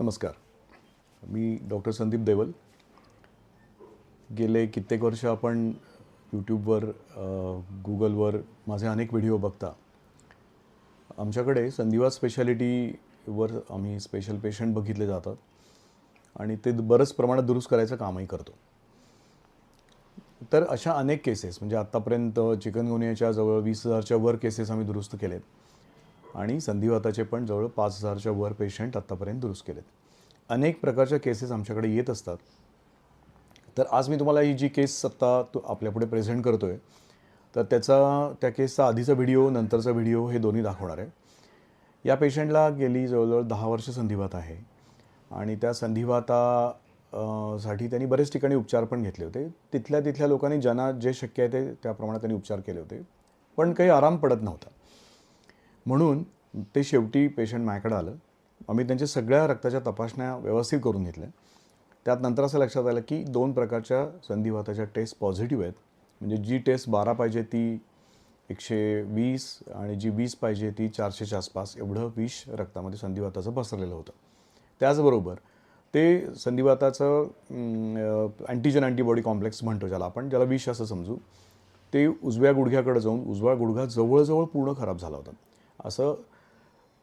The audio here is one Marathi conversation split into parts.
नमस्कार. मी डॉक्टर संदीप देवल. गेले कित्येक वर्ष आपण यूट्यूबवर गुगलवर माझे अनेक व्हिडिओ बघता. आमच्याकडे संधिवा स्पेशालिटीवर आम्ही स्पेशल पेशंट बघितले जातात आणि ते बरंच प्रमाणात दुरुस्त करायचं कामही करतो. तर अशा अनेक केसेस म्हणजे आत्तापर्यंत चिकनगुनियाच्या जवळ वीस हजारच्या वर केसेस आम्ही दुरुस्त केलेत. आणि संधिवाताचे पण जवळ पाच हजारच्या वर पेशंट आत्तापर्यंत दुरुस्त केलेत. अनेक प्रकारच्या केसेस आमच्याकडे येत असतात. तर आज मी तुम्हाला ही जी केस आत्ता तो आपल्यापुढे प्रेझेंट करतो आहे तर त्याचा त्या केसचा आधीचा व्हिडिओ नंतरचा व्हिडिओ हे दोन्ही दाखवणार आहे. या पेशंटला गेली जवळजवळ दहा वर्ष संधिवात आहे. आणि त्या संधिवाता साठी त्यांनी बरेच ठिकाणी उपचार पण घेतले होते. तिथल्या तिथल्या लोकांनी ज्यांना जे शक्य आहे ते त्याप्रमाणे त्यांनी उपचार केले होते. पण काही आराम पडत नव्हता. म्हणून ते शेवटी पेशंट माझ्याकडे आलं. आम्ही त्यांच्या सगळ्या रक्ताच्या तपासण्या व्यवस्थित करून घेतल्या. त्यात नंतर असं लक्षात आलं की दोन प्रकारच्या संधिवाताच्या टेस्ट पॉझिटिव्ह आहेत. म्हणजे जी टेस्ट बारा पाहिजे ती एकशे वीस आणि जी वीस पाहिजे ती चारशेच्या आसपास एवढं विष रक्तामध्ये संधिवाताचं पसरलेलं होतं. त्याचबरोबर ते संधिवाताचं अँटीजन अँटीबॉडी कॉम्प्लेक्स म्हणतो ज्याला आपण ज्याला विष असं समजू ते उजव्या गुडघ्याकडे जाऊन उजव्या गुडघा जवळजवळ पूर्ण खराब झाला होता. असं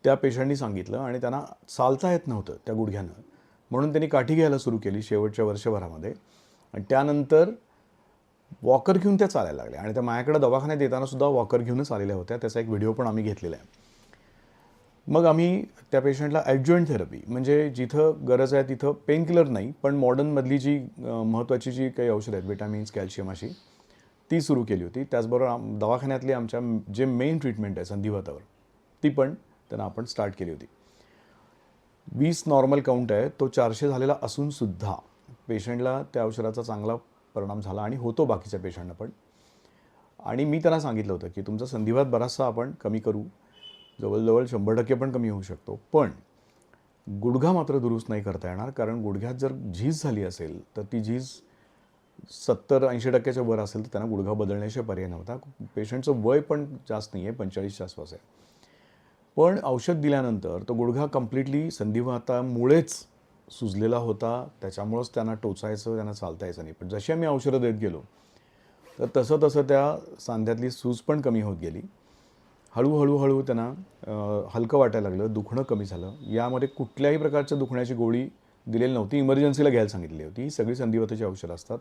त्या पेशंटनी सांगितलं आणि त्यांना चालता येत नव्हतं त्या गुडघ्यानं. म्हणून त्यांनी काठी घ्यायला सुरू केली शेवटच्या वर्षभरामध्ये. आणि त्यानंतर वॉकर घेऊन त्या चालायला लागल्या. आणि त्या माझ्याकडे दवाखान्यात येताना सुद्धा वॉकर घेऊनच आलेल्या होत्या. त्याचा एक व्हिडिओ पण आम्ही घेतलेला आहे. मग आम्ही त्या पेशंटला ॲडजॉईंट थेरपी म्हणजे जिथं गरज आहे तिथं पेनकिलर नाही पण मॉडर्नमधली जी महत्त्वाची जी काही औषधं आहेत विटॅमिन्स कॅल्शियम अशी ती सुरू केली होती. त्याचबरोबर दवाखान्यातली आमच्या जे मेन ट्रीटमेंट आहे संधिवातावर ती पण त्यांना आपण स्टार्ट केली होती. वीस नॉर्मल काउंट आहे तो चारशे झालेला असूनसुद्धा पेशंटला त्या औषधाचा चांगला परिणाम झाला आणि होतो बाकीच्या पेशंटना पण. आणि मी त्यांना सांगितलं होतं की तुमचा संधिवात बराचसा आपण कमी करू. जवळजवळ शंभर टक्के पण कमी होऊ शकतो. पण गुडघा मात्र दुरुस्त नाही करता येणार कारण गुडघ्यात जर झीज झाली असेल तर ती झीज सत्तर ऐंशी टक्क्याच्या वर असेल तर त्यांना गुडघा बदलण्याशिवाय पर्याय नव्हता. पेशंटचं वय पण जास्त नाही आहे पंचेचाळीसच्या आसपास आहे. पण औषध दिल्यानंतर तो गुडघा कम्प्लिटली संधिवातामुळेच सुजलेला होता. त्याच्यामुळंच त्यांना टोचायचं त्यांना चालता यायचं नाही. पण जशी आम्ही औषधं देत गेलो तर तसं तसं त्या सांध्यातली सूज पण कमी होत गेली. हळूहळू हळू त्यांना हलकं वाटायला लागलं दुखणं कमी झालं. यामध्ये कुठल्याही प्रकारच्या दुखण्याची गोळी दिलेली नव्हती. इमर्जन्सीला घ्यायला सांगितली होती. ही सगळी संधिवाताची औषधं असतात.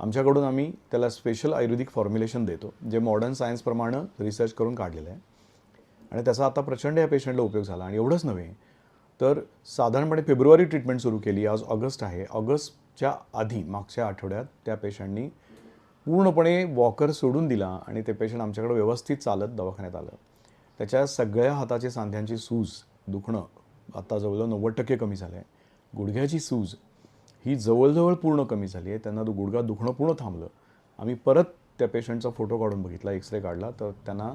आमच्याकडून आम्ही त्याला स्पेशल आयुर्वेदिक फॉर्म्युलेशन देतो जे मॉडर्न सायन्सप्रमाणे रिसर्च करून काढलेलं आहे. आणि त्याचा आता प्रचंड या पेशंटला उपयोग झाला. आणि एवढंच नव्हे तर साधारणपणे फेब्रुवारी ट्रीटमेंट सुरू केली. आज ऑगस्ट आहे. ऑगस्टच्या आधी मागच्या आठवड्यात त्या पेशंटनी पूर्णपणे वॉकर सोडून दिला आणि ते पेशंट आमच्याकडे व्यवस्थित चालत दवाखान्यात आलं. त्याच्या सगळ्या हाताची सांध्यांची सूज दुखणं आता जवळजवळ नव्वद टक्के कमी झालं आहे गुडघ्याची सूज ही जवळजवळ पूर्ण कमी झाली आहे त्यांना तो गुडघा दुखणं पूर्ण थांबलं. आम्ही परत त्या पेशंटचा फोटो काढून बघितला एक्सरे काढला. तर त्यांना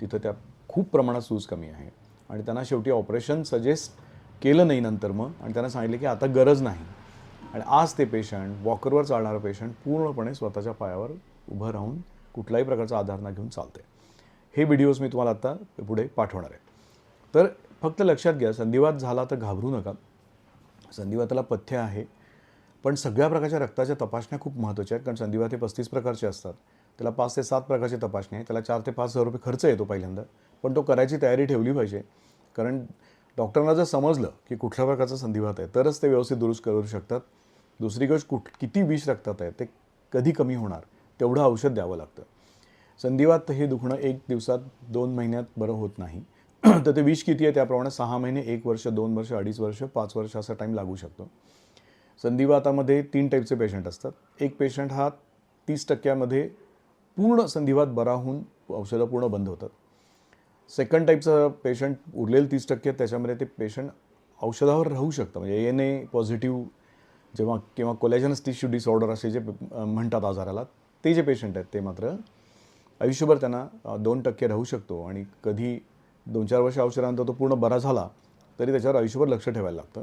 तिथं त्या खूप प्रमाणात सूज कमी आहे. आणि त्यांना शेवटी ऑपरेशन सजेस्ट केलं नाही नंतर मग आणि त्यांना सांगितलं की आता गरज नाही. आणि आज ते पेशंट वॉकरवर चालणारं पेशंट पूर्णपणे स्वतःच्या पायावर उभं राहून कुठलाही प्रकारचा आधार न घेऊन चालते हे व्हिडिओज मी तुम्हाला आता पुढे पाठवणार आहे. तर फक्त लक्षात घ्या संधिवात झाला तर घाबरू नका. संधिवाताला पथ्य आहे. पण सगळ्या प्रकारच्या रक्ताच्या तपासण्या खूप महत्त्वाच्या आहेत कारण संधिवात हे पस्तीस प्रकारचे असतात. त्याला पाच ते सात प्रकारची तपासणी आहे. त्याला चार ते पाच हजार रुपये खर्च येतो पहिल्यांदा. पण तो करायची तयारी ठेवली पाहिजे. कारण डॉक्टरांना जर समजलं की कुठल्या प्रकारचा संधिवात आहे तरच ते व्यवस्थित दुरुस्त करू शकतात. दुसरी गोष्ट कुठ किती विष रक्तात आहे ते कधी कमी होणार तेवढं औषध द्यावं लागतं. संधिवात हे दुखणं एक दिवसात दोन महिन्यात बरं होत नाही. तर ते विष किती आहे त्याप्रमाणे सहा महिने एक वर्ष दोन वर्ष अडीच वर्ष पाच वर्ष असा टाईम लागू शकतो. संधिवातामध्ये तीन टाईपचे पेशंट असतात. एक पेशंट हा तीस टक्क्यामध्ये पूर्ण संधिवात बरा होऊन औषधं पूर्ण बंद होतात. सेकंड टाईपचं पेशंट उरलेलं तीस टक्के त्याच्यामध्ये ते पेशंट औषधावर राहू शकतं. म्हणजे एन ए पॉझिटिव्ह जेव्हा किंवा कोलॅजनस टिश्यू डिसऑर्डर असे जे म्हणतात आजाराला ते जे पेशंट आहेत ते मात्र आयुष्यभर त्यांना दोन टक्के राहू शकतो. आणि कधी दोन चार वर्ष औषधानंतर तो पूर्ण बरा झाला तरी त्याच्यावर आयुष्यभर लक्ष ठेवायला लागतं.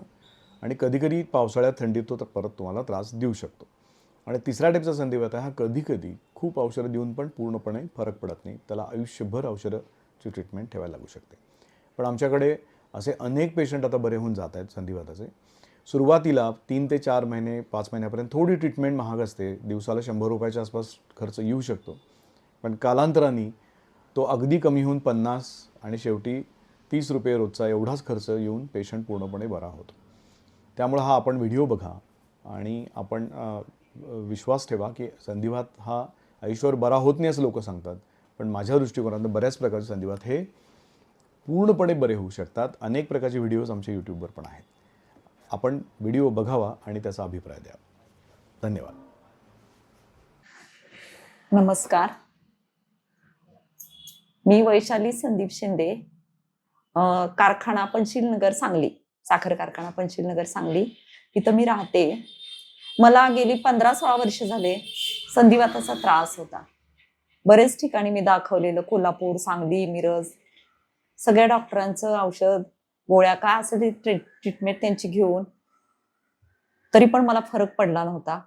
आणि कधीकधी पावसाळ्यात थंडीत तो तर परत तुम्हाला त्रास देऊ शकतो. आणि तिसरा टाईपचा संधिवात आहे हा कधीकधी खूप औषधं देऊन पण पूर्णपणे फरक पडत नाही. त्याला आयुष्यभर औषधाची ट्रीटमेंट ठेवायला लागू शकते. पण आमच्याकडे असे अनेक पेशंट आता बरे होऊन जात आहेत संधिवाताचे सुरुवातीला तीन ते चार महिने पाच महिन्यापर्यंत थोडी ट्रीटमेंट महाग असते. दिवसाला शंभर रुपयाच्या आसपास खर्च येऊ शकतो. पण कालांतराने तो अगदी कमी होऊन पन्नास आणि शेवटी तीस रुपये रोजचा एवढाच खर्च येऊन पेशंट पूर्णपणे बरा होतो. त्यामुळं हा आपण व्हिडिओ बघा आणि आपण विश्वास ठेवा की संधिवात हा आयुष्यावर बरा होत नाही असं लोक सांगतात. पण माझ्या दृष्टिकोनातून बऱ्याच प्रकारचे संधिवात हे पूर्णपणे बरे होऊ शकतात. अनेक प्रकारचे व्हिडिओज आमच्या यूट्यूबवर पण आहेत. आपण व्हिडिओ बघावा आणि त्याचा अभिप्राय द्यावा धन्यवाद. नमस्कार. मी वैशाली संदीप शिंदे. कारखाना कारखाना पंचशीलनगर सांगली साखर कारखाना पंचशीलनगर सांगली. तिथं मी राहते. मला गेली पंधरा सोळा वर्ष झाले संधिवाताचा त्रास होता. बरेच ठिकाणी मी दाखवलेलं कोल्हापूर सांगली मिरज सगळ्या डॉक्टरांचं औषध गोळ्या काय असेल ते ट्रीटमेंट त्यांची घेऊन. तरी पण मला फरक पडला नव्हता.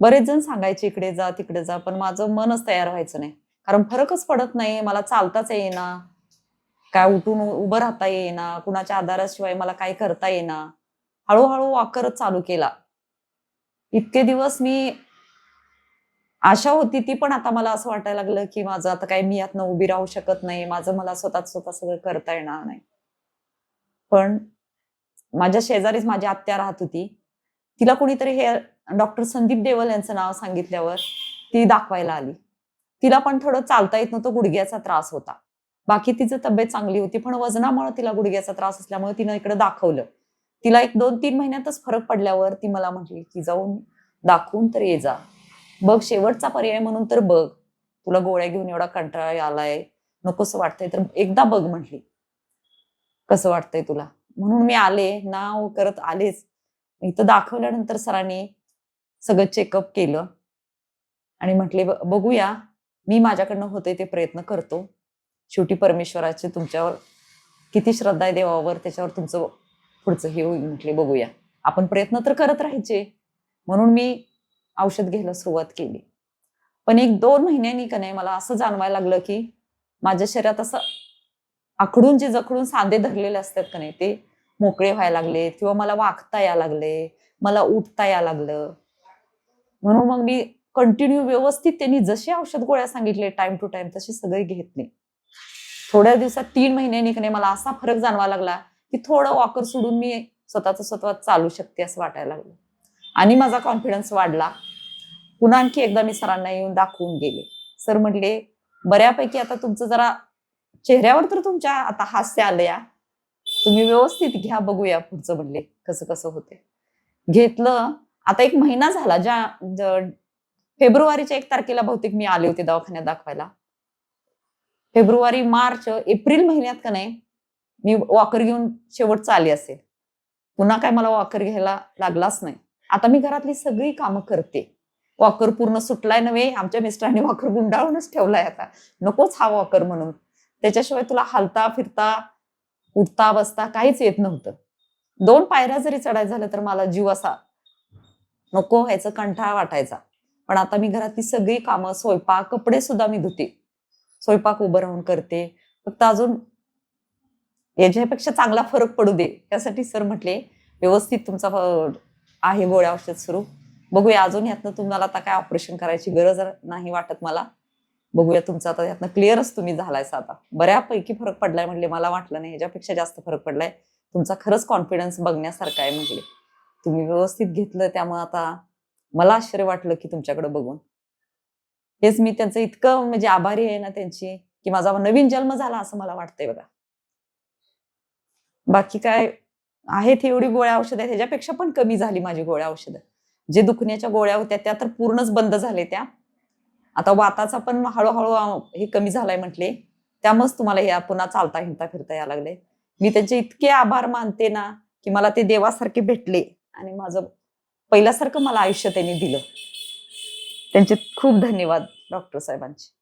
बरेच जण सांगायचे इकडे जा तिकडे जा पण माझं मनच तयार व्हायचं नाही. कारण फरकच पडत नाही मला चालताच येईना. काय उठून उभं राहता येईना कुणाच्या आधाराशिवाय मला काय करता येईना. हळूहळू वॉकरच चालू केला. इतके दिवस मी आशा होती ती पण आता मला असं वाटायला लागलं की माझं आता काय मी यातनं उभी राहू शकत नाही माझं मला स्वतः स्वतः सगळं करता येणार नाही. पण माझ्या शेजारीच माझी आत्या राहत होती. तिला कोणीतरी हे डॉक्टर संदीप देवल यांचं नाव सांगितल्यावर ती दाखवायला आली. तिला पण थोडं चालता येत नव्हतं गुडघ्याचा त्रास होता. बाकी तिचं तब्येत चांगली होती पण वजनामुळे तिला गुडघ्याचा त्रास असल्यामुळे तिनं इकडे दाखवलं. तिला एक दोन तीन महिन्यातच फरक पडल्यावर ती मला म्हटली की जाऊन दाखवून तर ये जा. बघ शेवटचा पर्याय म्हणून तर बघ. तुला गोळ्या घेऊन एवढा कंटाळा आलाय. नकोस वाटतंय तर एकदा बघ म्हटली. कसं वाटतंय तुला? म्हणून मी आले. नाव करत आलेच. इथं दाखवल्यानंतर सरांनी सगळं चेकअप केलं. आणि म्हटले बघूया. मी माझ्याकडनं होते ते प्रयत्न करतो. शेवटी परमेश्वराचे तुमच्यावर किती श्रद्धा आहे देवावर. त्याच्यावर तुमचं पुढचं हे होईल म्हटले बघूया. आपण प्रयत्न तर करत राहायचे. म्हणून मी औषध घ्यायला सुरुवात केली. पण एक दोन महिन्यांनी का नाही मला असं जाणवायला लागलं की माझ्या शरीरात असं आखडून जे जखडून सांधे धरलेले असतात का नाही ते मोकळे व्हायला लागले किंवा मला वागता यायला लागले मला उठता यायला लागलं. म्हणून मग मी कंटिन्यू व्यवस्थित त्यांनी जसे औषध गोळ्या सांगितले टाइम टू टाइम तसे सगळे घेतले थोड्या दिवसात तीन महिन्यांनी का नाही मला असा फरक जाणवा लागला की थोडं वॉकर सोडून मी स्वतःच स्वतः चालू शकते असं वाटायला लागलं. आणि माझा कॉन्फिडन्स वाढला. पुन्हा आणखी एकदा मी सरांना येऊन दाखवून गेले. सर म्हटले बऱ्यापैकी आता तुमचं जरा चेहऱ्यावर तर तुमच्या आता हास्य आलं या तुम्ही व्यवस्थित घ्या बघूया पुढचं म्हणले कसं कसं होते घेतलं. आता एक महिना झाला ज्या फेब्रुवारीच्या एक तारखेला बहुतेक मी आले होते दवाखान्यात दाखवायला. फेब्रुवारी मार्च एप्रिल महिन्यात का नाही मी वॉकर घेऊन शेवटचं आली असेल. पुन्हा काय मला वॉकर घ्यायला लागलाच नाही. आता मी घरातली सगळी कामं करते. वॉकर पूर्ण सुटलाय नव्हे आमच्या मिस्टरांनी वॉकर गुंडाळूनच ठेवलाय आता. नकोच हा वॉकर म्हणून. त्याच्याशिवाय तुला हालता फिरता उठता बसता काहीच येत नव्हतं. दोन पायऱ्या जरी चढायचं झालं तर मला जीव असा नको व्हायचं कंठाळा वाटायचा. पण आता मी घरातली सगळी कामं स्वयंपाक कपडे सुद्धा मी धुते. स्वयंपाक उभं राहून करते. फक्त अजून याच्यापेक्षा चांगला फरक पडू दे. त्यासाठी सर म्हटले व्यवस्थित तुमचा आहे गोळ्या औषध सुरू. बघूया अजून यातनं तुम्हाला आता काय ऑपरेशन करायची गरज नाही वाटत मला. बघूया तुमचं आता यातनं क्लिअरच तुम्ही झालाय आता. बऱ्यापैकी फरक पडलाय म्हणले मला वाटलं नाही. ह्याच्यापेक्षा जास्त फरक पडलाय. तुमचा खरंच कॉन्फिडन्स बघण्यासारखा आहे म्हटले. तुम्ही व्यवस्थित घेतलं त्यामुळे आता मला आश्चर्य वाटलं की तुमच्याकडे बघून. हेच मी त्यांचं इतकं म्हणजे आभारी आहे ना त्यांची की माझा नवीन जन्म झाला असं मला वाटतंय बघा. बाकी काय आहेत एवढी गोळ्या औषध आहेत ह्याच्यापेक्षा पण कमी झाली माझी गोळ्या औषधं. जे दुखण्याच्या गोळ्या होत्या त्या तर पूर्णच बंद झाले त्या. आता वाताचा पण हळूहळू हे कमी झालाय म्हटले. त्यामुळेच तुम्हाला या पुन्हा चालता हिंडता फिरता यायला लागले मी त्यांचे इतके आभार मानते ना की मला ते देवासारखे भेटले आणि माझं पहिल्यासारखं मला आयुष्य त्यांनी दिलं. त्यांचे खूप धन्यवाद डॉक्टर साहेबांचे.